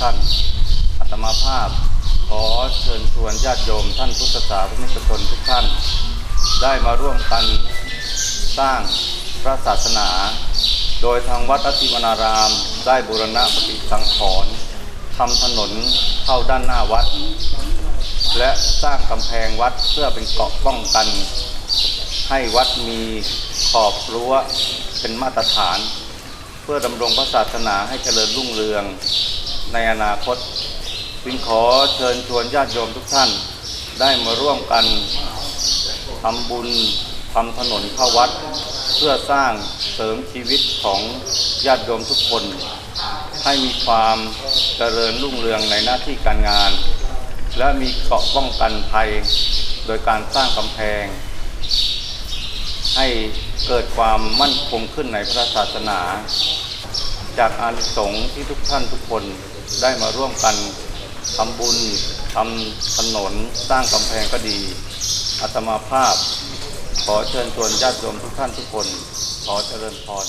ท่านอาตมาภาพ ขอเชิญชวนญาติโยมท่านพุทธศาสนิกชนทุกท่าน ได้มาร่วมกันสร้างพระศาสนา โดยทางวัดอธิวนาราม ได้บูรณะปฏิสังขรณ์ทำถนนเข้าด้านหน้าวัด และสร้างกำแพงวัดเพื่อเป็นเกราะป้องกัน ให้วัดมีขอบรั้วเป็นมาตรฐาน เพื่อดำรงพระศาสนาให้เจริญรุ่งเรือง ในอนาคตจึงขอเชิญชวนญาติโยมทุกท่านได้มาร่วมกันทำบุญทำถนนเข้าวัด เพื่อสร้างเสริมชีวิตของญาติโยมทุกคน ให้มีความเจริญรุ่งเรืองในหน้าที่การงาน และมีเกราะป้องกันภัย โดยการสร้างกำแพง ให้เกิดความมั่นคงขึ้นในพระศาสนา จากอานิสงส์ที่ทุกท่านทุกคนได้มาร่วมกันทำบุญทำถนนสร้างกำแพงก็ดีอาตมาภาพ ขอเชิญชวนญาติโยมทุกท่านทุกคน ขอเจริญพร